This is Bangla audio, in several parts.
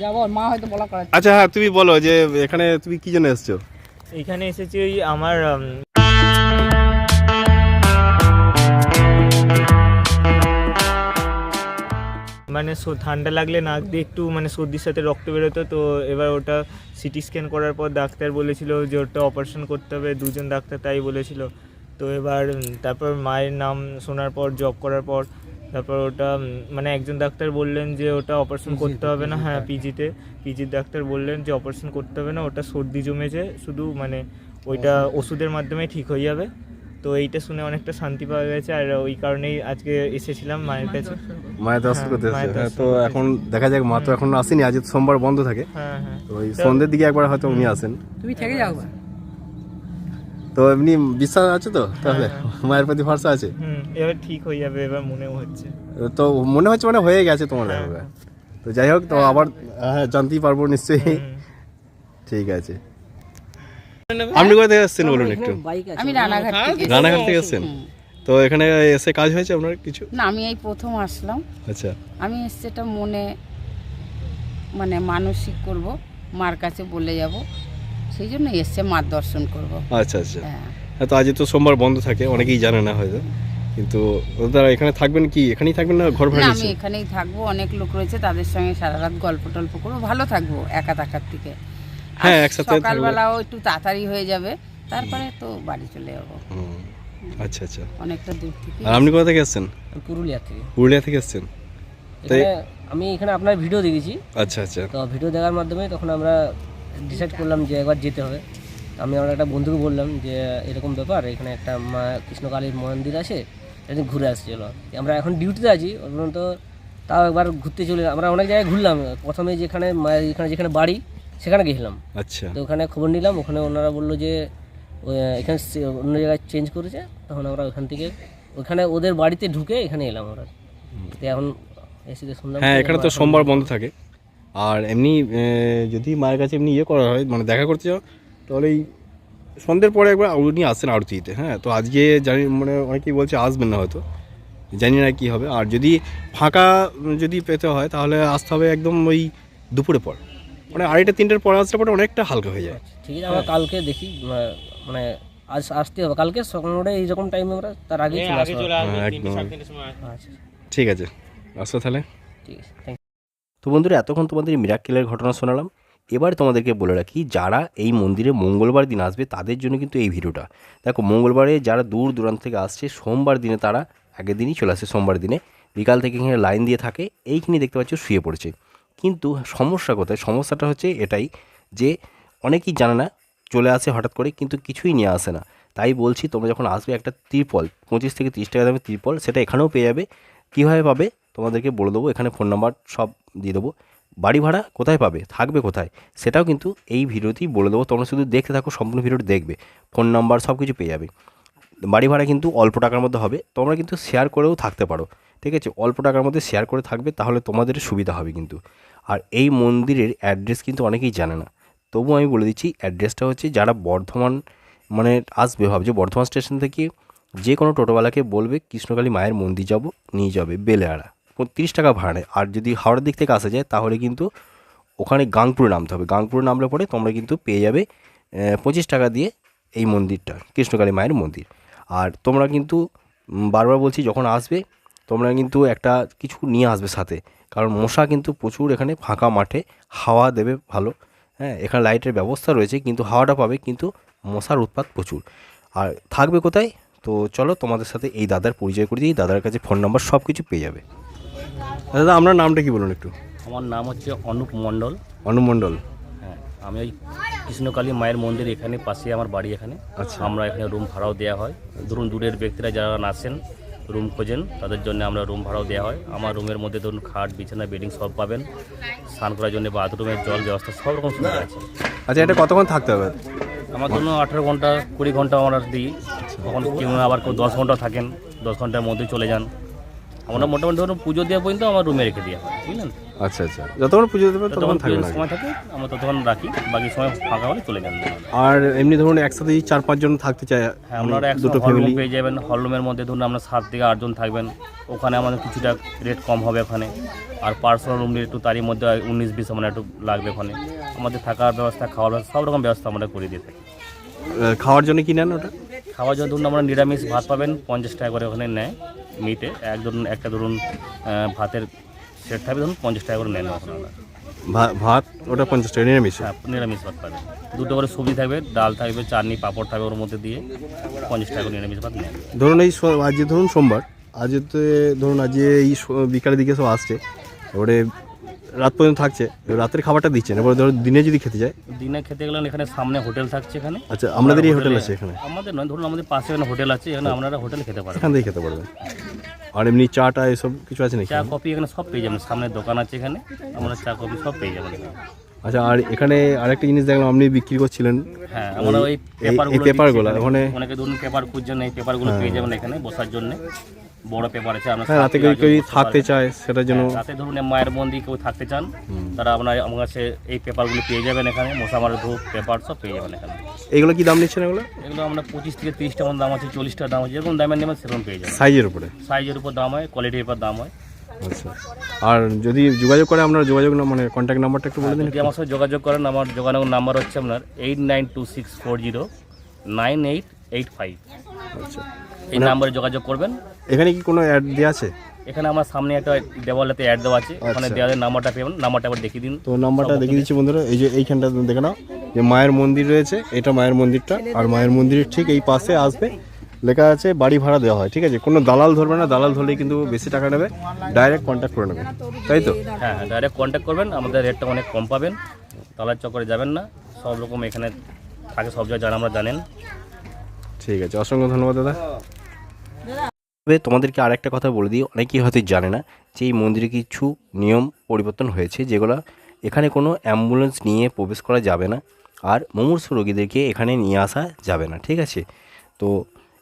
যাব ওর মা হয়তো বলা করা আচ্ছা হ্যাঁ তুমি বলো যে এখানে তুমি কি জন্য এসছো? এখানে এসেছি ওই আমার মানে সো- ঠান্ডা লাগলে নাক দিয়ে একটু মানে সর্দির সাথে রক্ত বেরোতো তো এবার ওটা সিটি স্ক্যান করার পর ডাক্তার বলেছিল যে ওটা অপারেশন করতে হবে দুজন ডাক্তার তাই বলেছিল। তো এবার তারপর মায়ের নাম শোনার পর জব করার পর তারপর ওটা মানে একজন ডাক্তার বললেন যে ওটা অপারেশন করতে হবে না। হ্যাঁ পিজিতে পিজির ডাক্তার বললেন যে অপারেশন করতে হবে না ওটা সর্দি জমেছে শুধু মানে ওইটা ওষুধের মাধ্যমে ঠিক হয়ে যাবে। তো এইটা শুনে অনেকটা শান্তি পাওয়া গেছে। আর ওই কারণেই আজকে এসেছিলাম মায়ের কাছে। মায়ের দর্শন হ্যাঁ, করতে হ্যাঁ তো এখন দেখা যাক মা তো এখন আসেনি আজ সোমবার বন্ধ থাকে। হ্যাঁ হ্যাঁ। তো ওই সন্ধ্যের দিকে একবার হয়তো উনি আসেন। তুমি থেকে যাও। তো এমনি বিশ্বাস আছে তো? তাহলে মায়ের প্রতি ভরসা আছে? এবার ঠিক হয়ে যাবে এবার মনেও হচ্ছে। তো মনে হচ্ছে মানে হয়ে গেছে তোমার ব্যাপারে তো যাই হোক তো আবার হ্যাঁ জানতেই পারব নিশ্চয়ই। ঠিক আছে। আপনি কোথা থেকে এসেছেন বলুন একটু? আমি রানাঘাট রানাঘাট থেকে এসেছেন তো এখানে এসে কাজ হয়েছে আপনার কিছু? না আমি এই প্রথম আসলাম। আচ্ছা। আমি এসছি এটা মনে মানে মানসিক করব মার কাছে বলে যাব। সেই জন্য এসছে মার দর্শন করব। আচ্ছা আচ্ছা। হ্যাঁ। হ্যাঁ তো আজ তো সোমবার বন্ধ থাকে অনেকেই জানে না হয়তো। কিন্তু দাদা এখানে থাকবেন কি? এখানেই থাকবেন না ঘর ভাড়া আমি এখানেই থাকব অনেক লোক রয়েছে তাদের সঙ্গে সারা রাত গল্প টল্প করব ভালো থাকব একা থাকার থেকে। হ্যাঁ, একসাথে সকালবেলাও একটু তাড়াতাড়ি হয়ে যাবে তারপরে তো বাড়ি চলে যাব। হুম, আচ্ছা আচ্ছা। অনেকটা দূর থেকে আর আপনি কোথা থেকে এসেছেন? আমি পুরুলিয়া থেকে। পুরুলিয়া থেকে এখানে আমি এখানে আপনার ভিডিও দেখেছি। আচ্ছা আচ্ছা। তো ভিডিও দেখার মাধ্যমে তখন আমরা ডিসাইড করলাম যে একবার যেতে হবে। আমি আমার একটা বন্ধুকে বললাম যে এরকম ব্যাপার এখানে একটা মা কৃষ্ণকালীর মন্দির আছে একদিন ঘুরে আসছি চলো। আমরা এখন ডিউটিতে আছি ওর তাও একবার ঘুরতে চলে আমরা অনেক জায়গায় ঘুরলাম। প্রথমে যেখানে এখানে যেখানে বাড়ি সেখানে গেছিলাম। আচ্ছা। তো ওখানে খবর নিলাম ওখানে ওনারা বলল যে এখানে অন্য জায়গায় চেঞ্জ করেছে। তখন আমরা ওখান থেকে ওখানে ওদের বাড়িতে ঢুকে এখানে এলাম আমরা। তো এখন এসে শুনলাম হ্যাঁ এখানে তো সোমবার বন্ধ থাকে। আর এমনি যদি মায়ের কাছে এমনি ইয়ে করা হয় মানে দেখা করতে যাও তাহলে এই সন্ধ্যের পরে একবার উনি আসেন আরতিতে হ্যাঁ? তো আজকে জানি মানে অনেকেই বলছে আসবেন না হয়তো জানি না কী হবে। আর যদি ফাঁকা যদি পেতে হয় তাহলে আসতে হবে একদম ওই দুপুরে পর। মানে আড়াইটা তিনটের পর আসলে পরে অনেকটা হালকা হয়ে যায়। ঠিক আছে আমরা কালকে দেখি মানে আজ আসতে হবে। কালকে সকালে এইরকম টাইমে আমরা তার আগে চলে আসব। হ্যাঁ, একদম। আচ্ছা। ঠিক আছে। আসো তাহলে। ঠিক আছে থ্যাংক তো বন্ধুরা, এতক্ষণ তোমাদের মিরাক্কেলের ঘটনা শোনালাম। এবার তোমাদেরকে বলে রাখি, যারা এই মন্দিরে মঙ্গলবার দিন আসবে, তাদের জন্য কিন্তু এই ভিডিওটা। দেখো, মঙ্গলবারে যারা দূর দূরান্ত থেকে আসছে, সোমবার দিনে তারা, আগের দিনই চলে আসে সোমবার দিনে, বিকাল থেকে এখানে লাইন দিয়ে থাকে, এইখানে দেখতে পাচ্ছ শুয়ে পড়েছে। কিন্তু সমস্যা কোথায়? সমস্যাটা হচ্ছে এটাই যে অনেকেই জানে না, চলে আসে হঠাৎ করে, কিন্তু কিছুই নিয়ে আসে না। তাই বলছি, তোমরা যখন আসবে একটা ত্রিপল, পঁচিশ থেকে তিরিশ টাকা দামে ত্রিপল, সেটা এখানেও পেয়ে যাবে। কীভাবে পাবে? তোমাদেরকে বলে দেবো, এখানে ফোন নাম্বার সব দিয়ে দেবো। বাড়ি ভাড়া কোথায় পাবে, থাকবে কোথায়, সেটাও কিন্তু এই ভিডিওতেই বলে দেবো। তোমরা শুধু দেখতে থাকো, সম্পূর্ণ ভিডিওটা দেখবে। ফোন নাম্বার সব কিছু পেয়ে যাবে। বাড়ি ভাড়া কিন্তু অল্প টাকার মধ্যে হবে, তোমরা কিন্তু শেয়ার করেও থাকতে পারো। ঠিক আছে? অল্প টাকার মধ্যে শেয়ার করে থাকবে, তাহলে তোমাদের সুবিধা হবে কিন্তু। আর এই মন্দিরের অ্যাড্রেস কিন্তু অনেকেই জানে না। তবু আমি বলে দিচ্ছি অ্যাড্রেসটা হচ্ছে যারা বর্ধমান মানে আসবে, ভাবছে, বর্ধমান স্টেশন থেকে যে কোনো টোটোওয়ালাকে বলবে, কৃষ্ণকালী মায়ের মন্দির যাব, নিয়ে যাবে বেলেয়াড়া তিরিশ টাকা ভাড়া নেয়। আর যদি হাওড়ার দিক থেকে আসা যায়, তাহলে কিন্তু ওখানে গাংপুরে নামতে হবে। গাংপুরে নামলে পরে তোমরা কিন্তু পেয়ে যাবে পঁচিশ টাকা দিয়ে এই মন্দিরটা, কৃষ্ণকালী মায়ের মন্দির। আর তোমরা কিন্তু বারবার বলছি, যখন আসবে, তোমরা কিন্তু একটা কিছু নিয়ে আসবে সাথে। কারণ মশা কিন্তু প্রচুর এখানে ফাঁকা মাঠে, হাওয়া দেবে ভালো। হ্যাঁ এখানে লাইটের ব্যবস্থা রয়েছে, কিন্তু হাওয়াটা পাবে, কিন্তু মশার উৎপাত প্রচুর। আর থাকবে কোথায়? তো চলো তোমাদের সাথে এই দাদার পরিচয় করে দিই, দাদার কাছে ফোন নাম্বার সব কিছু পেয়ে যাবে। দাদা আপনার নামটা কি বলুন একটু? আমার নাম হচ্ছে অনুপ মণ্ডল। অনুমণ্ডল হ্যাঁ আমি ওই কৃষ্ণকালী মায়ের মন্দির এখানে পাশে আমার বাড়ি এখানে। আচ্ছা। আমরা এখানে রুম ভাড়াও দেওয়া হয়। ধরুন দূরের ব্যক্তিরা যারা আসেন রুম খোঁজেন তাদের জন্য আমরা রুম ভাড়াও দেওয়া হয়। আমার রুমের মধ্যে ধরুন খাট বিছানা বেডিং সব পাবেন। স্নান করার জন্য বাথরুমের জল ব্যবস্থা সব রকম সুবিধা আছে। আচ্ছা এটা কতক্ষণ থাকতে হবে? আমার জন্য আঠেরো ঘণ্টা কুড়ি ঘণ্টা আমরা দিই। কখন কেউ আবার কেউ দশ ঘণ্টা থাকেন দশ ঘণ্টার মধ্যে চলে যান। আমরা মোটামুটি ধরুন পুজো দেওয়া পর্যন্ত আমার রুমে রেখে দেওয়া হয় বুঝলেন? আচ্ছা আচ্ছা। যতক্ষণ পুজো দেবে ততক্ষণ থাকবে সময় থাকে আমরা ততক্ষণ রাখি বাকি সময় ফাঁকা হলে চলে যান। আর এমনি ধরুন একসাথে চার পাঁচজন থাকতে চায় হ্যাঁ মানে আপনারা একশো দুটো ফ্যামিলি পেয়ে যাবেন হল রুমের মধ্যে ধরুন আপনার সাত থেকে আটজন থাকবেন ওখানে আমাদের কিছুটা রেট কম হবে ওখানে। আর পার্সোনাল রুম একটু তারই মধ্যে উনিশ বিশ মানে একটু লাগবে ওখানে। আমাদের থাকার ব্যবস্থা খাওয়ার ব্যবস্থা সব রকম ব্যবস্থা আমরা করে দিয়ে থাকি। খাওয়ার জন্য কি নেন ওটা? খাওয়ার জন্য ধরুন আমরা নিরামিষ ভাত পাবেন পঞ্চাশ টাকা করে ওখানে নেয়। মিটে এক ধরুন একটা ধরুন ভাতের সেট থাকবে ধরুন পঞ্চাশ টাকা করে নেন আপনারা ভাত ওটা পঞ্চাশ টাকা নিরামিষ? হ্যাঁ নিরামিষ ভাত পাবেন। দুটো করে সবজি থাকবে ডাল থাকবে চাটনি পাঁপড় থাকবে ওর মধ্যে দিয়ে পঞ্চাশ টাকা করে নিরামিষ ভাত নেন। ধরুন এই স- আজকে ধরুন সোমবার আজকে ধরুন আজকে এই বিকালের দিকে সব আসছে এবারে রাত পর্যন্ত থাকছে রাতের খাবারটা দিচ্ছেন এবার ধরুন দিনে যদি খেতে যায়? দিনে খেতে গেলে এখানে সামনে হোটেল থাকছে এখানে। আচ্ছা আপনাদেরই এই হোটেল আছে এখানে? আমাদের নয় ধরুন আমাদের পাশে এখানে হোটেল আছে এখানে আপনারা হোটেল খেতে পারেন এখান থেকে খেতে পারবেন। আর এমনি চাটা এসব কিছু আছে নাকি চা কফি এখানে সব পেয়ে যাবেন সামনে দোকান আছে এখানে আমরা চা কফি সব পেয়ে যাবেন এখানে। আচ্ছা আর এখানে আরেকটা জিনিস দেখলাম আপনি বিক্রি করছিলেন। হ্যাঁ আমরা ওই পেপারগুলো পেপারগুলো। ওখানে অনেকে ধরুন পেপার খুঁজছেন এই পেপারগুলো পেয়ে যাবেন এখানে বসার জন্য। বড় পেপার আছে আমরা হ্যাঁ রাতে কেউ কেউ থাকতে চায় সেটার জন্য হ্যাঁ, রাতে ধরুন মায়ের মন্দির কেউ থাকতে চান তারা আপনার আমার কাছে এই পেপারগুলো পেয়ে যাবেন এখানে মশামার ধূপ পেপার সব পেয়ে যাবেন এখানে। এগুলো কি দাম নিচ্ছেন এগুলো? এগুলো আমরা পঁচিশ থেকে তিরিশ টাকা দাম আছে চল্লিশ টাকা দাম আছে যেরকম দামের নেবেন সেরকম পেয়ে যাবেন। সাইজের উপরে? সাইজের উপর দাম হয় কোয়ালিটির উপর দাম হয়। আচ্ছা। আর যদি যোগাযোগ করে আপনার যোগাযোগ মানে কন্ট্যাক্ট নাম্বারটা একটু বলে দিন যদি আমার সাথে যোগাযোগ করেন আমার যোগাযোগ নাম্বার হচ্ছে আপনার eight nine two six four zero nine eight eight five আচ্ছা। এই নাম্বারে যোগাযোগ করবেন। এখানে কি কোনো অ্যাড দেওয়া আছে? এখানে আমার সামনে একটা দেওয়ালেতে অ্যাড দেওয়া আছে। ওখানে আচ্ছা। দেওয়ালের নাম্বারটা পেবেন নাম্বারটা আবার দেখিয়ে দিন। তো নাম্বারটা দেখিয়ে দিচ্ছি বন্ধুরা। এই যে এইখানটা দেখে নাও যে মায়ের মন্দির রয়েছে এটা মায়ের মন্দিরটা। আর মায়ের মন্দিরের ঠিক এই পাশে আসবে। লেখা আছে বাড়ি ভাড়া দেওয়া হয় ঠিক আছে? কোনো দালাল ধরবে না। দালাল ধরলেই কিন্তু বেশি টাকা নেবে। ডাইরেক্ট কন্ট্যাক্ট করে নেবে। তাই তো? হ্যাঁ হ্যাঁ ডাইরেক্ট কন্ট্যাক্ট করবেন। আমাদের রেটটা অনেক কম পাবেন। তালার চক্করে যাবেন না। সব রকম এখানে থাকে সব জায়গায় যারা আমরা জানেন। ঠিক আছে। অসংখ্য ধন্যবাদ দাদা। তবে তোমাদেরকে আর একটা কথা বলে দিই, অনেকেই হয়তো জানে না যে এই মন্দিরে কিছু নিয়ম পরিবর্তন হয়েছে যেগুলো এখানে কোনো অ্যাম্বুলেন্স নিয়ে প্রবেশ করা যাবে না আর মুমূর্ষ রোগীদেরকে এখানে নিয়ে আসা যাবে না, ঠিক আছে? তো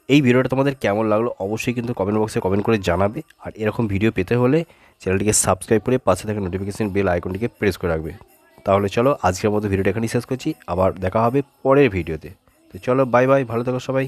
এই ভিডিওটা তোমাদের কেমন লাগল অবশ্যই কিন্তু কমেন্ট বক্সে কমেন্ট করে জানাবে আর এরকম ভিডিও পেতে হলে চ্যানেলটিকে সাবস্ক্রাইব করে পাশে থাকা নোটিফিকেশান বেল আইকনটিকে প্রেস করে রাখবে। তাহলে চলো আজকের মতো ভিডিওটা এখানেই শেষ করছি, আবার দেখা হবে পরের ভিডিওতে। তো চলো বাই বাই ভালো থাকো সবাই।